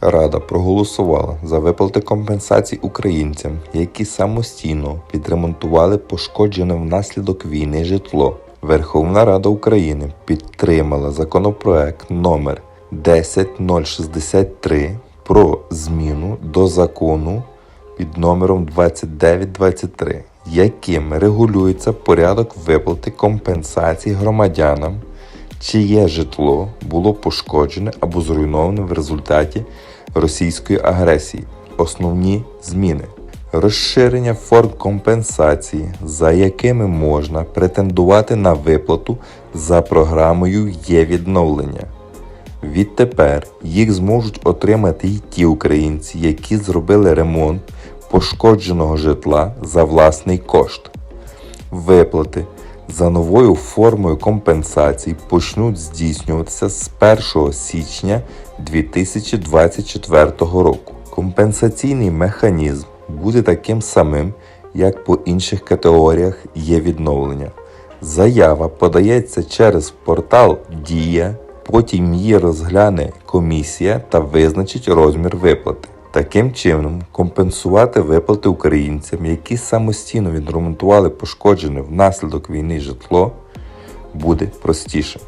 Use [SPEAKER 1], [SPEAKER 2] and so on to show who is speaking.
[SPEAKER 1] Рада проголосувала за виплати компенсацій українцям, які самостійно підремонтували пошкоджене внаслідок війни житло. Верховна Рада України підтримала законопроект номер 10063 про зміну до закону під номером 2923, яким регулюється порядок виплати компенсацій громадянам, чиє житло було пошкоджене або зруйноване в результаті російської агресії. Основні зміни. Розширення форм компенсації, за якими можна претендувати на виплату за програмою є відновлення. Відтепер їх зможуть отримати й ті українці, які зробили ремонт пошкодженого житла за власний кошт. Виплати за новою формою компенсацій почнуть здійснюватися з 1 січня 2024 року. Компенсаційний механізм буде таким самим, як по інших категоріях є відновлення. Заява подається через портал Дія, потім її розгляне комісія та визначить розмір виплати. Таким чином, компенсувати виплати українцям, які самостійно відремонтували пошкоджене внаслідок війни житло, буде простіше.